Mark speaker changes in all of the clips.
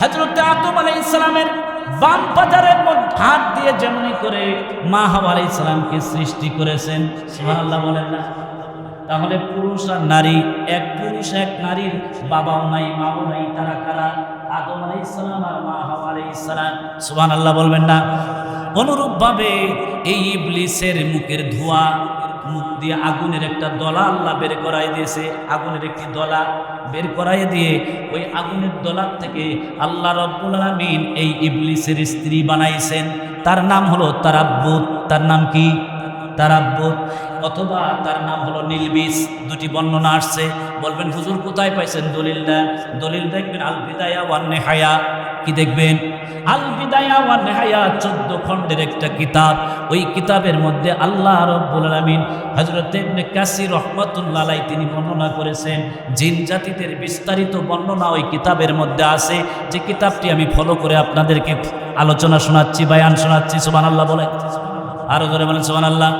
Speaker 1: হজরত আদম আলাই ইসলামের বাম পাজারের হাত দিয়ে যেমনি করে মা হাওয়া আলাই ইসলামকে সৃষ্টি করেছেন। সুবহানাল্লাহ বলেন না। তাহলে পুরুষ আর নারী, এক পুরুষ, এক নারীর বাবাও নাই, মাও নাই, তারা কারা? আদম আলাই ইসলাম আর মা হাওয়া আলাই ইসলাম সুবহানাল্লাহ বলবেন না। অনুরূপভাবে এই ইবলিসের মুখের ধোঁয়া মুখ দিয়ে আগুনের একটা দলা আল্লাহ বের করাই দিয়েছে। আগুনের একটি দলা বের করাই দিয়ে ওই আগুনের দলার থেকে আল্লাহ রব্বুল আলমিন এই ইবলিসের স্ত্রী বানাইছেন। তার নাম হলো তারাব্বুত। তার নাম কি? তারাব্বুত, অথবা তার নাম হলো নীলবিস দুটি বর্ণনা আসছে। বলবেন, হুজুর কোথায় পাইছেন দলিলটা? দলিল দেখবেন আল বিদায়া ওয়ান নেহায়া। কি দেখবেন? আল বিদায়া ওয়ান নেহায়া, চোদ্দ খণ্ডের একটা কিতাব। ওই কিতাবের মধ্যে আল্লাহ রব্বুল আলামিন হযরত ইবনে কাসির রহমাতুল্লাহ তিনি বর্ণনা করেছেন, জিন জাতিদের বিস্তারিত বর্ণনা ওই কিতাবের মধ্যে আছে। যে কিতাবটি আমি ফলো করে আপনাদেরকে আলোচনা শোনাচ্ছি, বায়ান শোনাচ্ছি, সুবহানাল্লাহ বলে আরও ধরে বলেন, সুবহানাল্লাহ।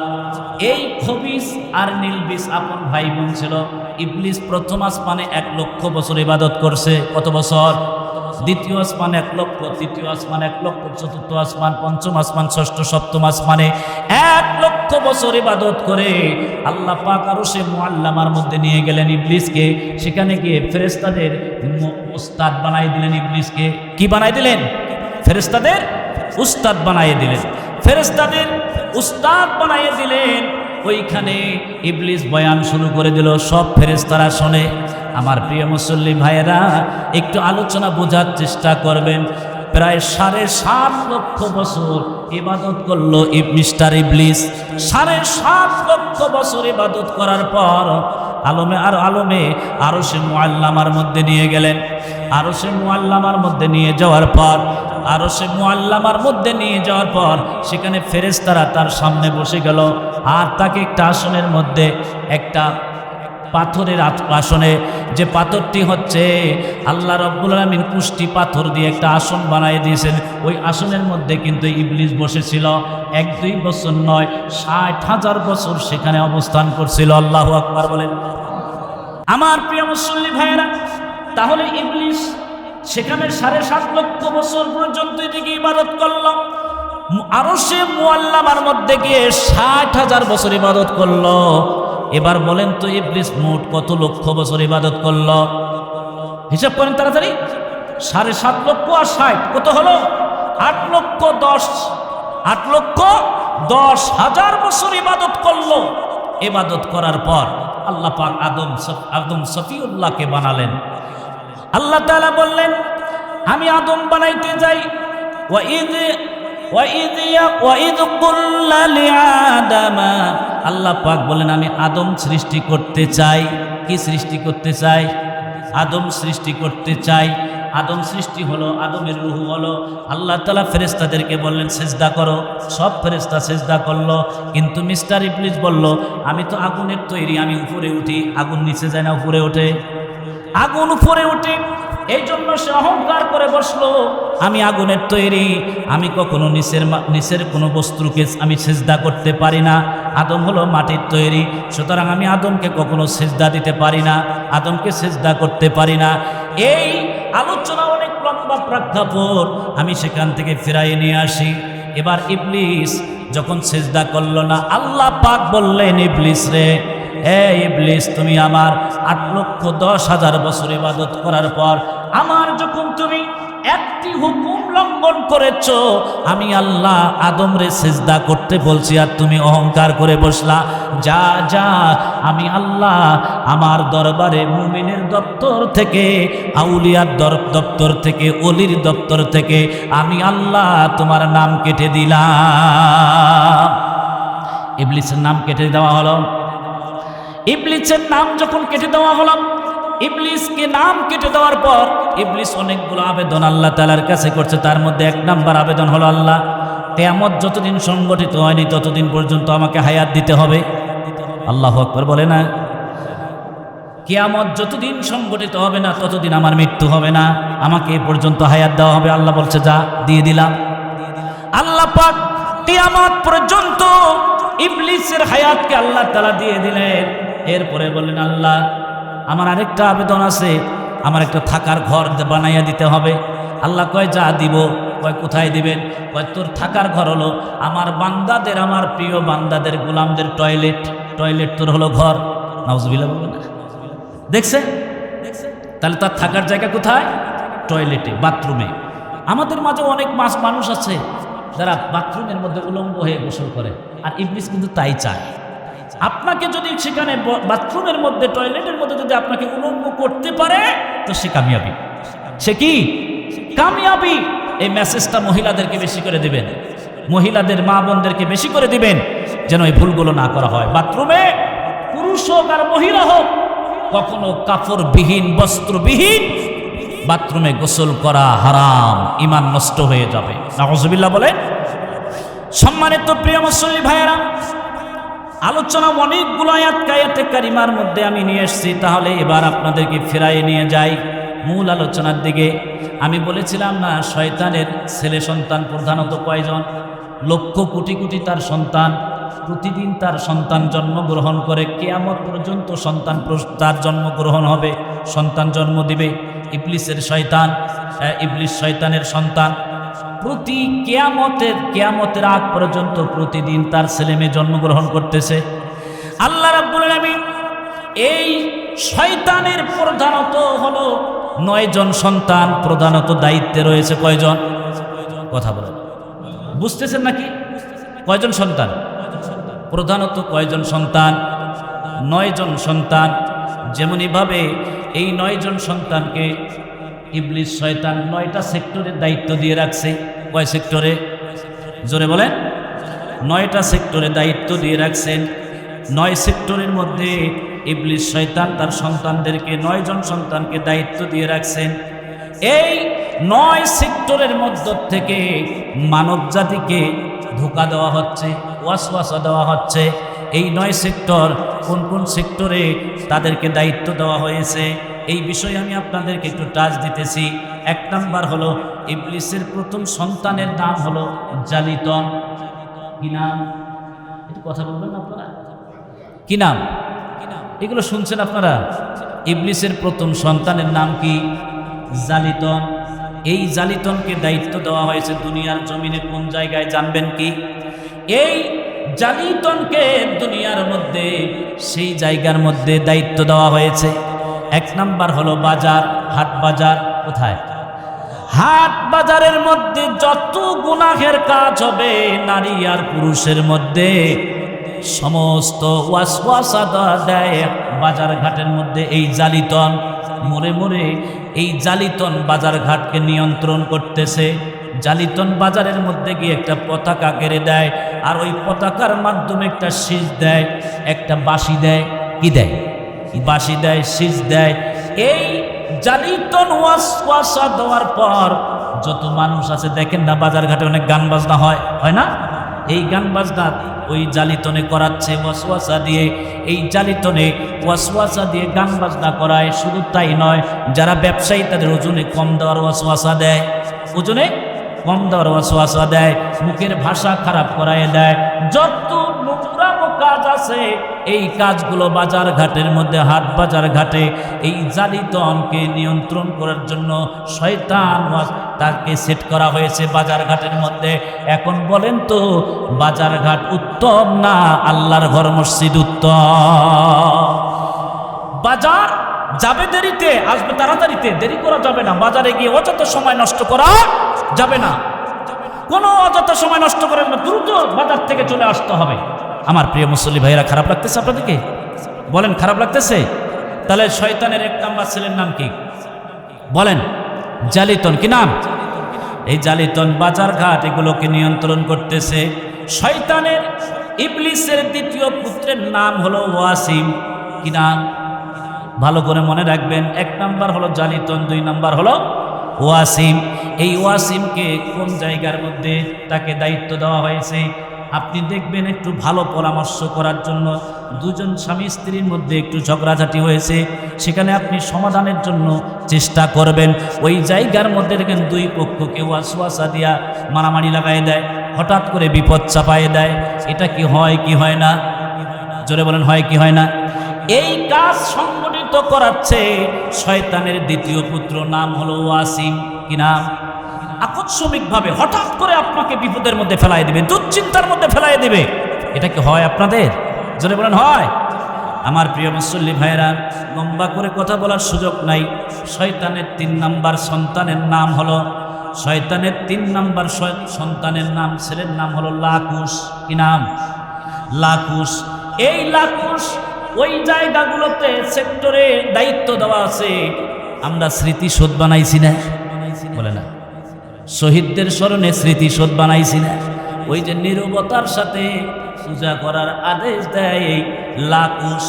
Speaker 1: এই খবিস আর নীলবিস আপন ভাই বোন ছিল। ইবলিস প্রথম আসমানে এক লক্ষ বছর ইবাদত করছে। কত বছর? দ্বিতীয় আসমান এক লক্ষ, তৃতীয় আসমান এক লক্ষ, চতুর্থ আসমান, পঞ্চম আসমান, ষষ্ঠ, সপ্তম আসমানে এক লক্ষ বছর ইবাদত করে আল্লাহ পাক আরও সে মোয়াল্লামার মধ্যে নিয়ে গেলেন ইবলিসকে। সেখানে গিয়ে ফেরেস্তাদের উস্তাদ বানাই দিলেন ইবলিসকে। কি বানাই দিলেন? ফেরেস্তাদের উস্তাদ বানাই দিলেন। ফেরেস্তাদের উস্তাদ বানাইয়ে দিলেন। ওইখানে ইবলিস বয়ান শুরু করে দিল, সব ফেরেস্তারা শোনে, আমার প্রিয় মুসল্লি ভাইয়েরা, একটু আলোচনা বোঝার চেষ্টা করবেন। প্রায় সাড়ে সাত লক্ষ বছর ইবাদত করল মিস্টার ইবলিস। সাড়ে সাত লক্ষ বছর ইবাদত করার পর আলমে আর আলমে আরও সে মোয়াল্লামার মধ্যে নিয়ে গেলেন। আরও সে মোয়াল্লামার মধ্যে নিয়ে যাওয়ার পর আরও সে মোয়াল্লামার মধ্যে নিয়ে যাওয়ার পর সেখানে ফেরেস্তারা তার সামনে বসে গেল। আর তাকে একটা আসনের মধ্যে একটা পাথরের আসনে যে পাথরটি হচ্ছে আল্লাহ রব্বুল আলমিন কুষ্টি পাথর দিয়ে একটা আসন বানিয়ে দিয়েছেন। ওই আসনের মধ্যে কিন্তু ইবলিস বসেছিল। এক, দুই বছর নয়, ষাট হাজার বছর সেখানে অবস্থান করছিল। আল্লাহ আকবার বলেন। আমার প্রিয় মুসল্লি ভাইয়েরা, তাহলে ইবলিস সেখানে সাড়ে সাত লক্ষ বছর পর্যন্ত এদিকে ইবাদত করলাম আরও সে মোয়াল্লামার মধ্যে গিয়ে ষাট হাজার বছর ইবাদত করল। এবার বলেন তো ইবলিস মোট কত লক্ষ বছর ইবাদত করল? হিসাব করেন তাড়াতাড়ি। সাড়ে সাত লক্ষ আর ষাট, কত হলো? আট লক্ষ দশ, আট লক্ষ দশ হাজার বছর ইবাদত করল। ইবাদত করার পর আল্লাহ পাক আদম আদম সফিউল্লাহকে বানালেন। আল্লাহ তাআলা বললেন, আমি আদম বানাইতে যাই। ওয়াইদ ওয়াইদ ওয়াইদ কুল্লা লিআদামা আল্লাহ পাক বলেন, আমি আদম সৃষ্টি করতে চাই। কি সৃষ্টি করতে চাই? আদম সৃষ্টি করতে চাই। আদম সৃষ্টি হলো, আদমের রুহু হলো। আল্লাহ তালা ফেরেস্তাদেরকে বললেন, সেজদা করো। সব ফেরেস্তা সেজদা করল। কিন্তু মিস্টার ইবলিস বলল, আমি তো আগুনের তৈরি, আমি উপরে উঠি। আগুন নিচে যায় না, উপরে ওঠে। আগুন উপরে উঠে এই জন্য সে অহংকার করে বসল, আমি আগুনের তৈরি, আমি কখনো নিচের নিচের কোনো বস্তুকে আমি সেজদা করতে পারি না। আদম হলো মাটির তৈরি, সুতরাং আমি আদমকে কখনো সেজদা দিতে পারি না, আদমকে সেজদা করতে পারি না। এই আলোচনা অনেক লম্বা প্রেক্ষাপট আমি সেখান থেকে ফিরাই নিয়ে আসি। এবার ইবলিস যখন সেজদা করল না, আল্লাহ পাক বললেন, ইবলিস রে এ ইবলিস, তুমি আমার আট লক্ষ দশ হাজার বছর ইবাদত করার পর আমার যখন তুমি একটি হুকুম লঙ্ঘন করেছ, আমি আল্লাহ আদমরে সেজদা করতে বলছি আর তুমি অহংকার করে বসলা। যা যা, আমি আল্লাহ আমার দরবারে মুমিনের দপ্তর থেকে, আউলিয়ার দর, দপ্তর থেকে, অলির দপ্তর থেকে আমি আল্লাহ তোমার নাম কেটে দিলাম। ইবলিসের নাম কেটে দেওয়া হলো। ইবলিসের নাম যখন কেটে দেওয়া হলো, ইবলিসকে নাম কেটে দেওয়ার পর ইবলিস অনেকগুলো আবেদন আল্লাহ তালার কাছে করছে। তার মধ্যে এক নাম্বার আবেদন হলো, আল্লাহ, কেয়ামত যতদিন সংগঠিত হয়নি, ততদিন পর্যন্ত আমাকে হায়াত দিতে হবে। আল্লাহ আকবর বলে না, কেয়ামত যতদিন সংগঠিত হবে না, ততদিন আমার মৃত্যু হবে না। আমাকে এ পর্যন্ত হায়াত দেওয়া হবে। আল্লাহ বলছে, যা, দিয়ে দিলাম। আল্লাহ পাক কিয়ামত পর্যন্ত ইবলিসের হায়াতকে আল্লাহ তালা দিয়ে দিলেন। এরপরে বললেন, আল্লাহ, আমার আরেকটা আবেদন আছে। আমার একটা থাকার ঘর বানাইয়া দিতে হবে। আল্লাহ কয়, যা দিব, কয়, কোথায় দিবেন? কয়, তোর থাকার ঘর হলো আমার বান্দাদের, আমার প্রিয় বান্দাদের, গোলামদের টয়লেট। টয়লেট তোর হলো ঘর। নাউজবিল্লা বলবে না? দেখছে তাহলে তার থাকার জায়গা কোথায়? টয়লেটে, বাথরুমে। আমাদের মাঝে অনেক মাস মানুষ আছে যারা বাথরুমের মধ্যে উলঙ্গ হয়ে গোসল করে। আর ইবলিস কিন্তু তাই চায়। আপনাকে যদি সেখানে বাথরুমের মধ্যে, টয়লেটের মধ্যে যদি আপনাকে উলঙ্গ করতে পারে, তো সে কামিয়াবি। সে কি? কামিয়াবি। এই মেসেজটা মহিলাদেরকে বেশি করে দিবেন। মহিলাদের মা বোনদেরকে বেশি করে দিবেন, যেন এই ভুলগুলো না করা হয়। বাথরুমে পুরুষ হোক আর মহিলা হোক, কখনো কাপড়বিহীন বস্ত্রবিহীন, বাথরুমে গোসল করা হারাম, ইমান নষ্ট হয়ে যাবে। বলে সম্মানিত প্রিয় মুসল্লি ভাইয়েরা আলোচনা অনেকগুলো আয়াত কায়াতে কারিমার মধ্যে আমি নিয়ে এসেছি, তাহলে এবার আপনাদেরকে ফেরাই নিয়ে যাই। মূল আলোচনার দিকে, আমি বলেছিলাম না, শয়তানের ছেলে সন্তান প্রধানত কয়জন? লক্ষ কোটি কোটি তার সন্তান, প্রতিদিন তার সন্তান জন্মগ্রহণ করে, কেয়ামত পর্যন্ত সন্তান তার জন্মগ্রহণ হবে, সন্তান জন্ম দিবে। ইবলিসের শয়তান ইবলিস শয়তানের সন্তান প্রতি কেয়ামতের কেয়ামতের আগ পর্যন্ত প্রতিদিন তার ছেলে মেয়ে জন্মগ্রহণ করতেছে। আল্লাহ রাব্বুল আলামিন এই শয়তানের প্রধানত হলো নয়জন সন্তান, প্রধানত দায়িত্বে রয়েছে কয়জন? কথা বলেন। বুঝতেছেন নাকি? কয়জন সন্তান? প্রধানত কয়জন সন্তান? নয়জন সন্তান। যেমনইভাবে এই নয়জন সন্তানকে ইবলিস, শয়তান নয়টা সেক্টরের দায়িত্ব দিয়ে রাখছে। কয় সেক্টরে? জোরে বলেন। নয়টা সেক্টরে দায়িত্ব দিয়ে রাখছেন। নয় সেক্টরের মধ্যে ইবলিশ শয়তান তার সন্তানদেরকে নয়জন সন্তানকে দায়িত্ব দিয়ে রাখছেন। এই নয় সেক্টরের মধ্য থেকে মানব জাতিকে ধোকা দেওয়া হচ্ছে, ওয়াসওয়াসা দেওয়া হচ্ছে। এই নয় সেক্টর কোন কোন সেক্টরে তাদেরকে দায়িত্ব দেওয়া হয়েছে? এই বিষয়ে আমি আপনাদেরকে একটু টাচ দিতেছি। এক নাম্বার হলো, ইবলিসের প্রথম সন্তানের নাম হলো জালিতন। কি নাম? একটু কথা বলবেন আপনারা? কি নাম? এগুলো শুনছেন আপনারা? ইবলিসের প্রথম সন্তানের নাম কি? জালিতন। এই জালিতনকে দায়িত্ব দেওয়া হয়েছে দুনিয়ার জমিনে কোন জায়গায় জানবেন কি? এই জালিতনকে দুনিয়ার মধ্যে, সেই জায়গার মধ্যে দায়িত্ব দেওয়া হয়েছে। এক নাম্বার হলো বাজার, হাট বাজার, কোথায়? হাট বাজারের মধ্যে যত গুনাহের কাজ হবে, নারী আর পুরুষের মধ্যে সমস্ত দেয়। বাজার ঘাটের মধ্যে এই জালিতন মোড়ে মোড়ে এই জালিতন বাজার ঘাটকে নিয়ন্ত্রণ করতেছে। জালিতন বাজারের মধ্যে গিয়ে একটা পতাকা কেড়ে দেয়, আর ওই পতাকার মাধ্যমে একটা শীষ দেয়, একটা বাঁশি দেয়। কি দেয়? বাঁশি দেয়, শীষ দেয়। এই জালিতন ওয়াসওয়াসা দেওয়ার পর যত মানুষ আছে, দেখেন না বাজার ঘাটে অনেক গান বাজনা হয় হয় না? এই গান বাজনা ওই জালিতনে করাচ্ছে, ওয়াসওয়াসা দিয়ে। এই জালিতনে ওয়াসওয়াসা দিয়ে গান বাজনা করায়, শুধু তাই নয়, যারা ব্যবসায়ী তাদের ওজনে কম দেওয়ার ওয়াসওয়াসা দেয়। ওজনে কম দেওয়ার ওয়াসওয়াসা দেয়, মুখের ভাষা খারাপ করায় দেয়। যত কাজ আছে। এই কাজগুলো বাজার ঘাটের মধ্যে, হাট বাজার ঘাটে, এই জালিতনকে নিয়ন্ত্রণ করার জন্য শয়তান তাকে সেট করা হয়েছে বাজার ঘাটের মধ্যে। এখন বলেন তো, বাজার ঘাট উত্তম না আল্লাহর ঘর মসজিদ উত্তম? বাজার যাবে দেরিতে, আসবে তাড়াতাড়িতে, দেরি করা যাবে না। বাজারে গিয়ে অযথা সময় নষ্ট করা যাবে না। কোনো অযথা সময় নষ্ট করেন না, দ্রুত বাজার থেকে চলে আসতে হবে। আমার প্রিয় মুসল্লি ভাইয়েরা খারাপ লাগতেছে আপনাদেরকে? বলেন, খারাপ লাগতেছে? তাহলে শয়তানের এক নাম্বার ছেলের নাম কি? বলেন, জালিতন, কি নাম? এই জালিতন বাজার ঘাট এগুলোকে নিয়ন্ত্রণ করতেছে। শয়তানের ইবলিসের দ্বিতীয় পুত্রের নাম হলো ওয়াসিম, কি নাম? ভালো করে মনে রাখবেন, এক নাম্বার হলো জালিতন, দুই নাম্বার হলো ওয়াসিম। এই ওয়াসিমকে কোন জায়গার মধ্যে তাকে দায়িত্ব দেওয়া হয়েছে? আপনি দেখবেন একটু ভালো পরামর্শ করার জন্য দুজন স্বামী স্ত্রীর মধ্যে একটু ঝগড়াঝাটি হয়েছে, সেখানে আপনি সমাধানের জন্য চেষ্টা করবেন। ওই জায়গার মধ্যে দেখেন দুই পক্ষ পক্ষকে ওয়াসওয়াসা দিয়া মারামারি লাগাই দেয়, হঠাৎ করে বিপদ চাপায় দেয়। এটা কি হয় কি হয় না? জোরে বলেন, হয় কি হয় না? এই কাজ সংগঠিত করাচ্ছে শয়তানের দ্বিতীয় পুত্র নাম হলো ওয়াসিম। কি নাম? আকস্মিকভাবে হঠাৎ করে আপনাকে বিপদের মধ্যে ফেলাই দিবে, দুশ্চিন্তার মধ্যে ফেলাই দিবে। এটা কি হয় আপনাদের? জোরে বলেন, হয়। আমার প্রিয় মুসল্লি ভাইরা লম্বা করে কথা বলার সুযোগ নাই। শয়তানের তিন নাম্বার সন্তানের নাম হলো, শয়তানের তিন নাম্বার সন্তানের নাম, ছেলের নাম হলো লাকুশ। কি নাম? লাকুশ। এই লাকুশ ওই জায়গাগুলোতে সেক্টরে দায়িত্ব দেওয়া আছে। আমরা স্মৃতিশোধ বানাইছি না? বলে না। শহীদদের স্মরণে স্মৃতিশোধ বানাইছি না ওই যে নিরবতার সাথে পূজা করার আদেশ দেয় এই লাকুশ।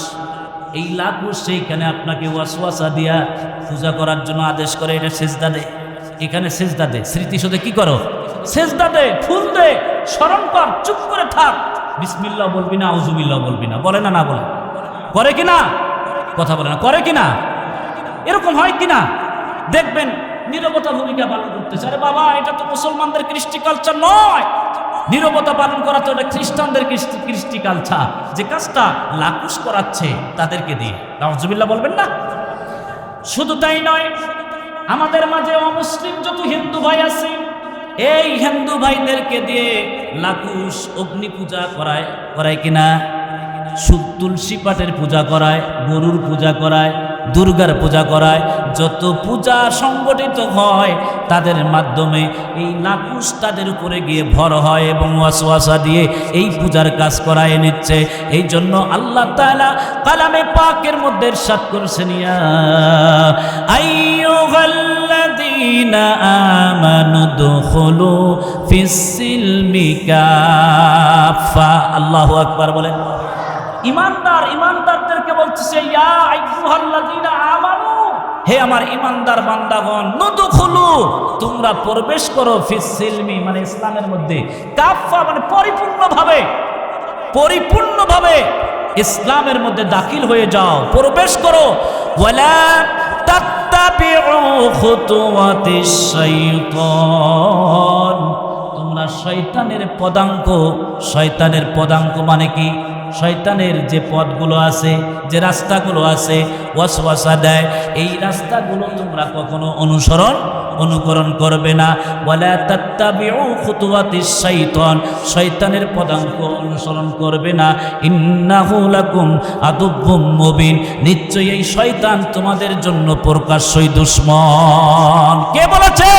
Speaker 1: এই লাকুশ সেইখানে আপনাকে ওয়াসওয়াসা দিয়া পূজা করার জন্য আদেশ করে, এটা সেজদা দে। এখানে সেজদা দে। স্মৃতিশোধে কি করো? সেজদা দে, ফুল দে, স্মরণ কর, চুপ করে থাক। বিসমিল্লাহ বলবি না আউজুবিল্লাহ বলবি না। বলে না না বলে। করে কি না? কথা বলে না। করে কি না? এরকম হয় কি না? দেখবেন নিরবতা ভূমিকা পালন করতেছে। আরে বাবা, এটা তো মুসলমানদের কৃষ্টি কালচার নয়। নিরবতা পালন করা তো এটা খ্রিস্টানদের কৃষ্টি কালচার যে কাজটা লাকুস করাচ্ছে, তাদেরকে দিয়ে। রাজবিল্লা বলবেন না? শুধু তাই নয়, আমাদের মাঝে অমুসলিম যত হিন্দু ভাই আছে, এই হিন্দু ভাইদেরকে দিয়ে লাকুশ অগ্নি পূজা করায় করায় কিনা? তুলসী পাটের পূজা করায়, গরুর পূজা করায় দুর্গার পূজা করায়। যত পূজা সংগঠিত হয়, তাদের মাধ্যমে এই নাকুশ তাদের উপরে গিয়ে ভর হয় এবং ওয়াসওয়াসা দিয়ে এই পূজার কাজ করায় নিচ্ছে। এই জন্য আল্লাহ তাআলা কালামে পাকের মধ্যে সাত করছেন, ইয়া আইয়ুহাল্লাযীনা আমানু আকবার বলেন। ইমানদার ইমানদারদেরকে বলতেছে, ইয়া হে আমার ইমানদার বান্দাগণ, নদখুলু, তোমরা প্রবেশ করো ফিসিলমি মানে ইসলামের মধ্যে। কাফা মানে পরিপূর্ণভাবে পরিপূর্ণভাবে ইসলামের মধ্যে দাখিল হয়ে যাও, প্রবেশ করো। ওয়ালা তাত্তাবিউ খুতুওয়াতিশ শাইতান। তোমরা শয়তানের পদাঙ্ক শয়তানের পদাঙ্ক মানে কি? শয়তানের যে পথগুলো আছে, যে রাস্তাগুলো আছে, ওয়াসওয়াসা দেয়। এই রাস্তাগুলো তোমরা কখনো অনুসরণ, অনুকরণ করবে না। খুতুওয়াতিশ শাইতান। শয়তানের পদাঙ্ক অনুসরণ করবে না। ইন্নাহু লাকুম আদুব্বুম মুবিন। নিশ্চয়ই এই শয়তান তোমাদের জন্য প্রকাশ্যই দুশ্মন। কে বলেছে?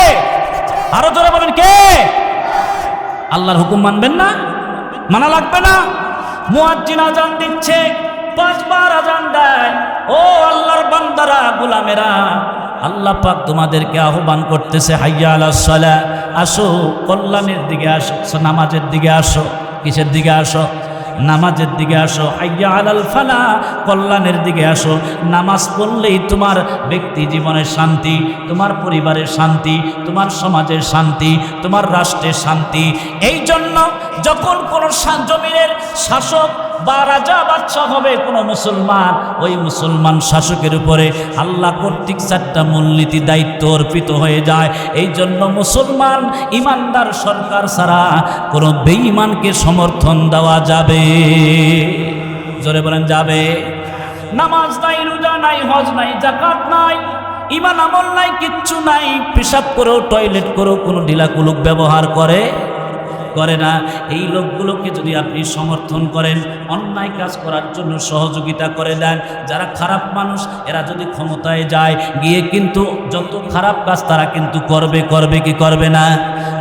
Speaker 1: আরও জোরে বলেন কে? আল্লাহর হুকুম মানবেন না? মানা লাগবে না? মুয়াজ্জিন আজান দিচ্ছে, পাঁচবার আজান দেয়। ও আল্লাহর বান্দারা, গোলামেরা, আল্লাহ পাক তোমাদেরকে আহ্বান করতেছে, হাইয়া আল্লাহ সালা। আসো, কল্যাণের দিকে আসো, নামাজের দিকে আসো, কিসের দিকে আসো? নামাজের দিকে আসো, হাইয়া আলাল ফালা, কল্যাণের দিকে আসো। নামাজ পড়লেই তোমার ব্যক্তি জীবনের শান্তি, তোমার পরিবারের শান্তি, তোমার সমাজের শান্তি, তোমার রাষ্ট্রের শান্তি। এই জন্য যখন কোনো জমিনের শাসক বা রাজা বাদশাহ হবে কোনো মুসলমান, ওই মুসলমান শাসকের উপরে আল্লাহ কর্তৃক চারটা মূলনীতি দায়িত্ব অর্পিত হয়ে যায়। এই জন্য মুসলমান ইমানদার সরকার ছাড়া কোনো বেঈমানকে সমর্থন দেওয়া যাবে। জোরে বলেন, যাবে। নামাজ নাই, রোজা নাই, হজ নাই জাকাত নাই, ইমান আমল নাই, কিচ্ছু নাই, পেশাব করেও, টয়লেট করেও কোনো ঢিলাকুলুক ব্যবহার করে করে না। এই লোকগুলোকে যদি আপনি সমর্থন করেন, অন্যায় কাজ করার জন্য সহযোগিতা করে দেন, যারা খারাপ মানুষ, এরা যদি ক্ষমতায় যায়, গিয়ে কিন্তু যত খারাপ কাজ তারা কিন্তু করবে করবে কি করবে না?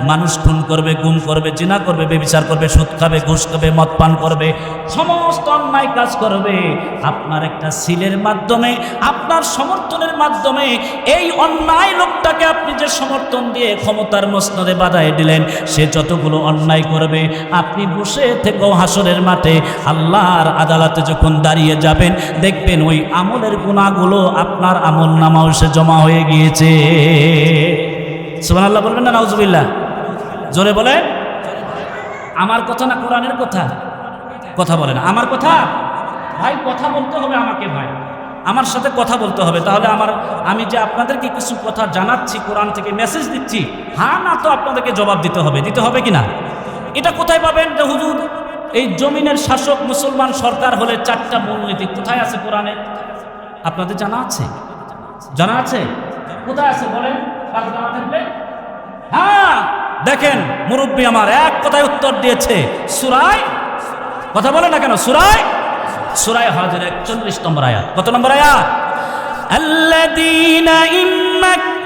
Speaker 1: মানুষ খুন করবে, গুম করবে, জিনা করবে, বেবিচার করবে, সুদ খাবে, ঘুষ খাবে, মদ পান করবে, সমস্ত অন্যায় কাজ করবে। আপনার একটা সিলের মাধ্যমে, আপনার সমর্থনের মাধ্যমে এই অন্যায় লোকটাকে আপনি যে সমর্থন দিয়ে ক্ষমতার মসনদে বাধায় দিলেন, সে যতগুলো অন্যায় করবে, আপনি বসে থেকেও হাসরের মাঠে আল্লাহর আদালতে যখন দাঁড়িয়ে যাবেন, দেখবেন ওই আমলের গুণাগুলো আপনার আমল নামাও সে জমা হয়ে গিয়েছে। সুবান আল্লাহ বলবেন না, নাউজুবিল্লাহ। জোরে বলে, আমার কথা না কোরআনের কথা? কথা বলে না। আমার কথা? ভাই, কথা বলতে হবে আমাকে, ভাই। আমার সাথে কথা বলতে হবে। তাহলে আমার, আমি যে আপনাদেরকে কিছু কথা জানাচ্ছি, কোরআন থেকে মেসেজ দিচ্ছি হ্যাঁ না তো আপনাদেরকে জবাব দিতে হবে। দিতে হবে কি না? এটা কোথায় পাবেন? যে হুজুর, এই জমিনের শাসক মুসলমান সরকার হলে চারটা মূলনীতি কোথায় আছে কোরআনে? আপনাদের জানা আছে? জানা আছে? কোথায় আছে বলেন? হ্যাঁ! দেখেন মুরব্বী আমার এক কথায় উত্তর দিয়েছে সুরাই কথা বলে না কেন? সুরাই সুরাই হজের একচল্লিশ নম্বর আয়াত। কত নম্বর আয়াত?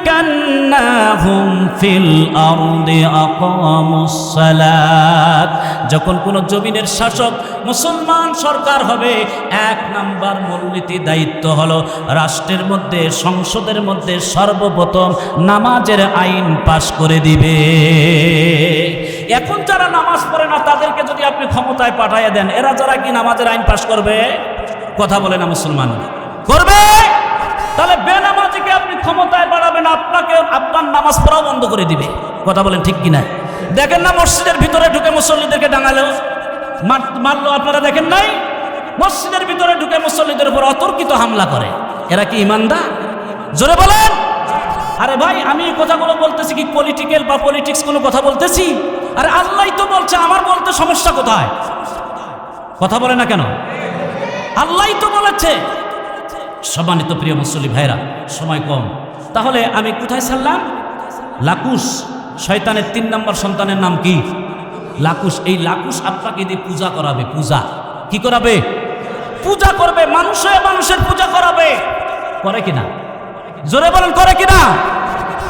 Speaker 1: মাক্কান্নাহুম ফিল আরদি সালাত যখন কোন জমিনের শাসক মুসলমান সরকার হবে, এক নাম্বার মূলনীতি দায়িত্ব হলো রাষ্ট্রের মধ্যে, সংসদের মধ্যে সর্বপ্রথম নামাজের আইন পাশ করে দিবে। এখন যারা নামাজ পড়ে না, তাদেরকে যদি আপনি ক্ষমতায় পাঠাইয়া দেন, এরা যারা কি নামাজের আইন পাশ করবে? কথা বলে না মুসলমান করবে? তাহলে বেনামাজিকে আপনি ক্ষমতায় বাড়াবেন আপনাকে আপনার নামাজ পড়াও বন্ধ করে দিবে। কথা বলেন ঠিক কিনা? দেখেন না মসজিদের ভিতরে ঢুকে মুসল্লিদেরকে ডাঙালেও মারলো আপনারা দেখেন নাই? মসজিদের ভিতরে ঢুকে মুসল্লিদের উপর অতর্কিত হামলা করে। এরা কি ইমানদার? জোরে বলেন। আরে ভাই, আমি কথাগুলো বলতেছি কি পলিটিক্যাল বা পলিটিক্স কোনো কথা বলতেছি? আরে আল্লাহ তো বলছে, আমার বলতে সমস্যা কোথায়? কথা বলে না কেন? আল্লাহই তো বলেছে। সম্মানিত প্রিয় মুসল্লি ভাইরা, সময় কম। তাহলে আমি কোথায় ছাড়লাম? লাকুশ, শয়তানের তিন নম্বর সন্তানের নাম কি? লাকুশ, এই লাকুশ আপনাকে দিয়ে পূজা করাবে, পূজা। কি করাবে? পূজা করবে, মানুষে মানুষের পূজা করাবে। করে কিনা? জোরে বলেন, করে কিনা?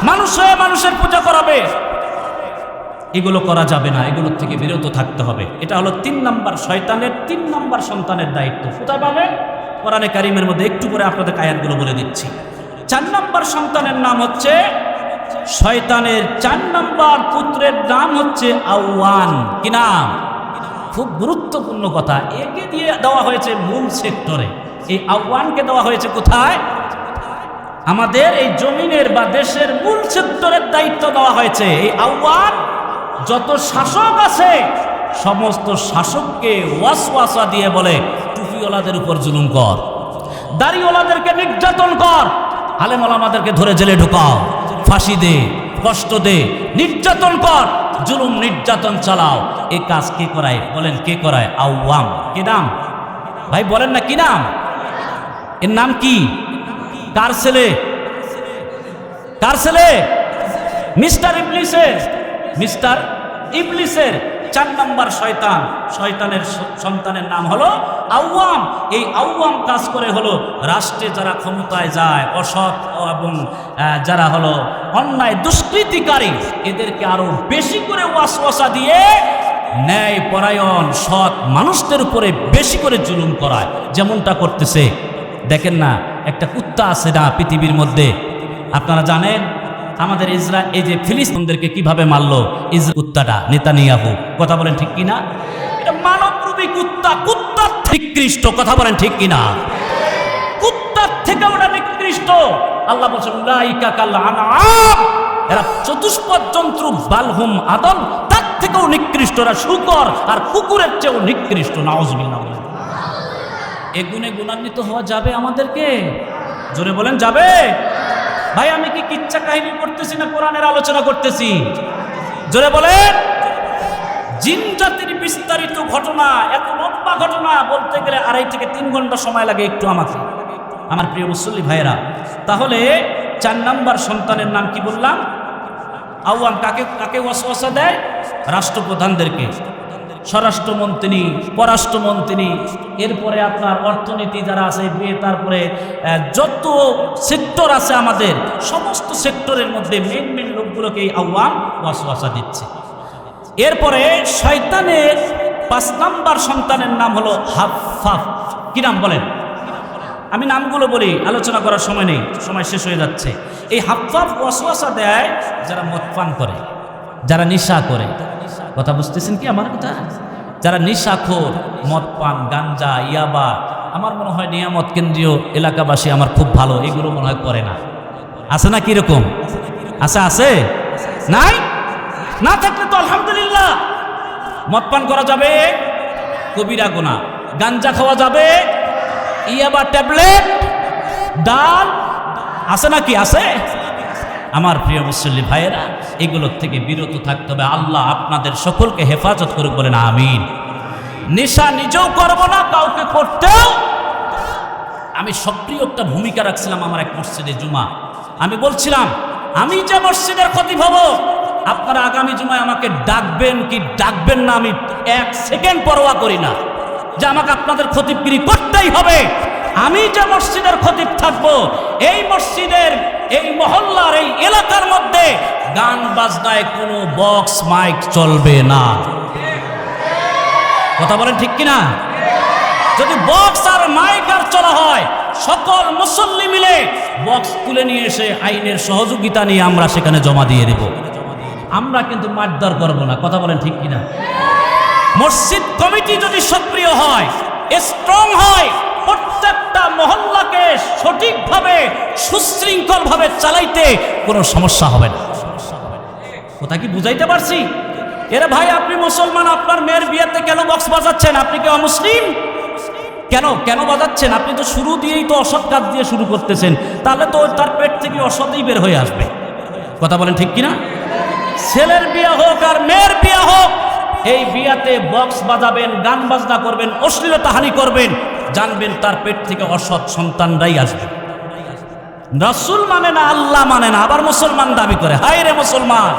Speaker 1: মানুষ হয়ে মানুষের পূজা করাবে। এগুলো করা যাবে না, এগুলোর থেকে বিরত থাকতে হবে। এটা হলো তিন নাম্বার শয়তানের, তিন নাম্বার সন্তানের দায়িত্ব। কোথায় পাবে? কোরআনে কারিমের মধ্যে একটু করে আপনাদের আয়াতগুলো বলে দিচ্ছি। চার নম্বর সন্তানের নাম হচ্ছে, শয়তানের চার নম্বর পুত্রের নাম হচ্ছে আউয়ান। কি নাম? খুব গুরুত্বপূর্ণ কথা। একে দিয়ে দেওয়া হয়েছে মূল সেক্টরে। এই আহ্বানকে দেওয়া হয়েছে কোথায়? আমাদের এই জমিনের বা দেশের মূল সেক্টরের দায়িত্ব দেওয়া হয়েছে। এই আহ্বান যত শাসক আছে, সমস্ত শাসককে ওয়াসওয়াসা দিয়ে বলে, টুপিওয়ালাদের উপর জুলুম কর। দাড়িওয়ালাদেরকে নির্যাতন কর। আলেমলামাদেরকে ধরে জেলে ঢুকাও। ফাঁসি দে, কষ্ট দে, নির্যাতন কর, জুলুম নির্যাতন চালাও। এ কাজ কে করায়? বলেন, কে করায়? আউয়াম কি নাম? ভাই, বলেন না, কি নাম? এর নাম কি? কার ছেলে? কার ছেলে? মিস্টার ইবলিসের। মিস্টার ইবলিসের। চার নম্বর শয়তান। শয়তানের সন্তানের নাম হলো আউয়াম। এই আউয়াম কাজ করে হলো রাষ্ট্রে যারা ক্ষমতায় যায়, অসৎ এবং যারা হলো অন্যায় দুষ্কৃতিকারী, এদেরকে আরও বেশি করে ওয়াসওয়াসা দিয়ে ন্যায় পরায়ণ, সৎ মানুষদের উপরে বেশি করে জুলুম করায়। যেমনটা করতেছে। দেখেন না, একটা কুত্তা আছে না পৃথিবীর মধ্যে। আপনারা জানেন আমাদের ইসরা, এই যে ফিলিস্তিনদেরকে কীভাবে মারলো? ইসরা কুত্তাটা, নেতানিয়াহু। কথা বলেন ঠিক কিনা? এটা মানবরূপী কুত্তা, কুত্তার নিকৃষ্ট, কথা বলেন ঠিক কিনা? কুত্তার থেকে ওটা নিকৃষ্ট। আল্লাহ বলছেন, উলাইকা কাল আনআম। এরা চতুষ্পদ জন্তু, বালহুম আদম, তার থেকেও নিকৃষ্ট, এরা শুকর, আর কুকুরের চেয়েও নিকৃষ্ট, নাউজুবিল্লাহ। এ গুণে গুণান্বিত হওয়া যাবে আমাদেরকে? জোরে বলেন, যাবে? ভাই, আমি কি কিচ্ছা কাহিনী করতেছি না, কোরআনের আলোচনা করতেছি? জোরে বলেন। জিন জাতির বিস্তারিত ঘটনা, এত লম্বা ঘটনা বলতে গেলে আড়াই থেকে তিন ঘণ্টা সময় লাগে একটু আমাকে। আমার প্রিয় মুসল্লি ভাইয়েরা, তাহলে চার নাম্বার সন্তানের নাম কি বললাম? আহ্বান কাকে কাকে ওয়াসওয়াসা দেয়? রাষ্ট্রপ্রধানদেরকে। স্বরাষ্ট্রমন্ত্রী, পররাষ্ট্রমন্ত্রী, এরপরে আপনার অর্থনীতি যারা আছে, বিয়ে, তারপরে যত সেক্টর আছে আমাদের, সমস্ত সেক্টরের মধ্যে মেন মেন লোকগুলোকে এই আহ্বান ওয়াসওয়াসা দিচ্ছে। এরপরে শয়তানের পাঁচ নাম্বার সন্তানের নাম হলো হাফাফ কি নাম বলেন? আমি নামগুলো বলি, আলোচনা করার সময় নেই, সময় শেষ হয়ে যাচ্ছে। এই হাফাফ ওয়াসওয়াসা দেয় যারা মদ পান করে, যারা নিশা করে। কথা বুঝতেছেন কি? আমার কথা? যারা নিশাখোর মদ পান গাঞ্জা, ইয়াবা, আমার মনে হয় নিয়ামত কেন্দ্রীয় এলাকাবাসী আমার খুব ভালো, এগুলো মনে হয় করে না। আছে না কীরকম আছে আছে? নাই? না থাকলে তো আলহামদুলিল্লাহ। মদ পান করা যাবে, কবিরা গোনা। গাঞ্জা খাওয়া যাবে, ইয়াবা ট্যাবলেট, ডাল, আছে নাকি আছে? আমার প্রিয় মুসল্লি ভাইয়েরা, এগুলোর থেকে বিরত থাকতে হবে। আল্লাহ আপনাদের সকলকে হেফাজত করুক বলেন, আমিন। নেশা নিজেও করব না, কাউকে করতেও। আমি সক্রিয় একটা ভূমিকা রাখছিলাম আমার এক মসজিদে জুমা। আমি বলছিলাম, আমি যে মসজিদের ক্ষতি হব, আপনারা আগামী জুমায় আমাকে ডাকবেন কি ডাকবেন না, আমি এক সেকেন্ড পরোয়া করি না। যে আমাকে আপনাদের খতিবগিরি করতেই হবে। আমি যে মসজিদের খতিব থাকব, এই মসজিদের এই মহল্লার, এই এলাকার মধ্যে গান বাজনায় কোনো বক্স মাইক চলবে না। কথা বলেন ঠিক কিনা? যদি বক্স আর মাইক আর চলা হয়, সকল মুসল্লি মিলে বক্স তুলে নিয়ে এসে আইনের সহযোগিতা নিয়ে আমরা সেখানে জমা দিয়ে দেব। আমরা কিন্তু মারধর করব না, কথা বলেন ঠিক কিনা? মসজিদ কমিটি যদি সক্রিয় হয় স্ট্রং হয় সঠিকভাবে সুশৃঙ্খলভাবে চালাইতে কোনো সমস্যা হবে না। কথা কি বুঝাইতে পারছি? এরে ভাই, আপনি মুসলমান, আপনার মেয়ের বিয়েতে কেন বক্স বাজাচ্ছেন? আপনি কি অমুসলিম? কেন কেন বাজাচ্ছেন? আপনি তো শুরু দিয়েই তো অসৎ কাজ দিয়ে শুরু করতেছেন। তাহলে তো তার পেট থেকে অসৎই বের হয়ে আসবে। কথা বলেন ঠিক কিনা? ছেলের বিয়ে হোক আর মেয়ের বিয়ে হোক, এই বিয়াতে বক্স বাজাবেন, গান বাজনা করবেন অশ্লীলতা হানি করবেন, জানবেন তার পেট থেকে অসৎ সন্তানরাই আসবে। রাসূল মানে না আল্লাহ মানে না, আবার মুসলমান দাবি করে। হায় রে মুসলমান।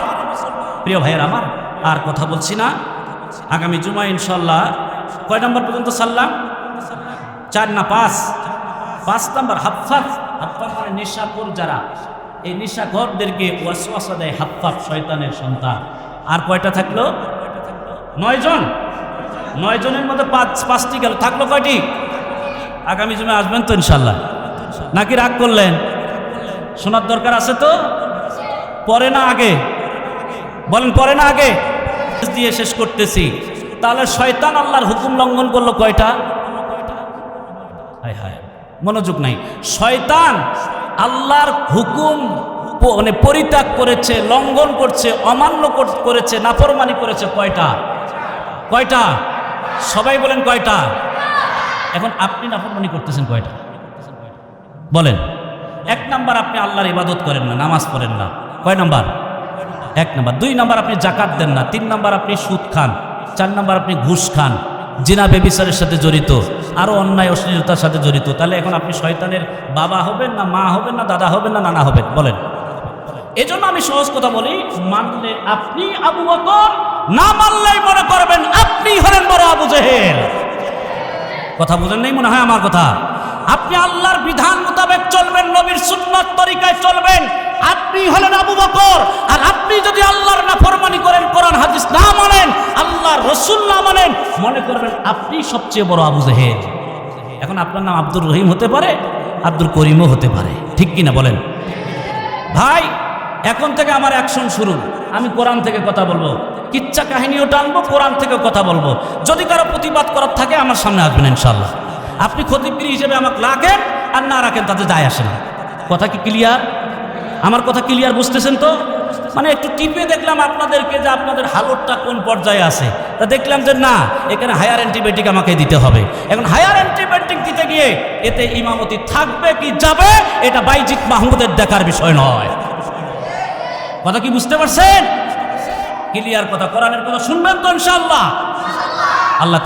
Speaker 1: প্রিয় ভাইয়ের আমার, আর কথা বলছি না। আগামী জুমা ইনশাল্লাহ কয় নম্বর পর্যন্ত সাল্লাম? চার না পাঁচ? পাঁচ নম্বর হাফাত হাফাত মানে নেশাপুর যারা। এই নিশা নেশাখরদেরকে ওয়াসওয়াসা দেয় হাফাত শয়তানের সন্তান। আর কয়টা থাকল? নয় জন। নয় জনের মধ্যে পাঁচ, পাঁচটি গেল। থাকল কয়টি? আগামী জুমে আসবেন তো ইনশাল্লাহ নাকি রাগ করলেন? শোনার দরকার আছে তো? পরে না আগে? বলেন, পরে না আগে? দিয়ে শেষ করতেছি। তাহলে শয়তান আল্লাহর হুকুম লঙ্ঘন করল কয়টা? হায় হায়, মনোযোগ নাই। শয়তান আল্লাহর হুকুম মানে পরিত্যাগ করেছে, লঙ্ঘন করছে, অমান্য কর- করেছে, নাফরমানি করেছে কয়টা? কয়টা? সবাই বলেন কয়টা? এখন আপনি নাফরমানি করতেছেন কয়টা? বলেন। এক নাম্বার আপনি আল্লাহর ইবাদত করেন না, নামাজ পড়েন না। কয় নাম্বার? এক নাম্বার। দুই নাম্বার আপনি জাকাত দেন না, তিন নাম্বার আপনি সুদ খান, চার নাম্বার আপনি ঘুষ খান, জিনা বেবিচারের সাথে জড়িত আরও অন্যায়, অশ্লীলতার সাথে জড়িত, তাহলে এখন আপনি শয়তানের বাবা হবেন না, মা হবেন না, দাদা হবেন না, নানা হবেন, বলেন। এজন্য আমি সহজ কথা বলি, মানলে আপনি আবু বকর, না মানলেই মনে করবেন আপনি হলেন বড় আবু জেহেল। কথা বুঝেন নেই মনে হয় আমার কথা? আপনি আল্লাহর বিধান মোতাবেক চলবেন, নবীর সুন্নত তরিকায় চলবেন। আপনি হলেন আবু বকর, আর আপনি যদি আল্লাহর নাফরমানি করেন, কোরআন, হাদিস না মানেন, আল্লাহর রসুল না মানেন, মনে করবেন আপনি সবচেয়ে বড় আবু জেহেল। এখন আপনার নাম আব্দুর রহিম হতে পারে আব্দুল করিমও হতে পারে। ঠিক কিনা বলেন? ভাই, এখন থেকে আমার অ্যাকশন শুরু। আমি কোরআন থেকে কথা বলব। কিচ্ছা কাহিনীও টানবো, কোরআন থেকে কথা বলব। যদি কারও প্রতিবাদ করার থাকে, আমার সামনে আসবেন ইনশাল্লাহ আপনি খতিবগিরি হিসেবে আমাকে রাখেন আর না রাখেন, তাতে যায় আসে না। কথা কি ক্লিয়ার আমার কথা ক্লিয়ার বুঝতেছেন তো? মানে একটু টিপে দেখলাম আপনাদেরকে যে আপনাদের হালতটা কোন পর্যায়ে আছে। তা দেখলাম যে না, এখানে হায়ার অ্যান্টিবায়োটিক আমাকে দিতে হবে। এখন হায়ার অ্যান্টিবায়োটিক দিতে গিয়ে এতে ইমামতি থাকবে কি যাবে, এটা বাইজিৎ মাহমুদের দেখার বিষয় নয়। কথা কি বুঝতে পারছেন? ক্লিয়ার কথা, কোরআনের কথা শুনবেন তো ইনশাআল্লাহ। আল্লাহ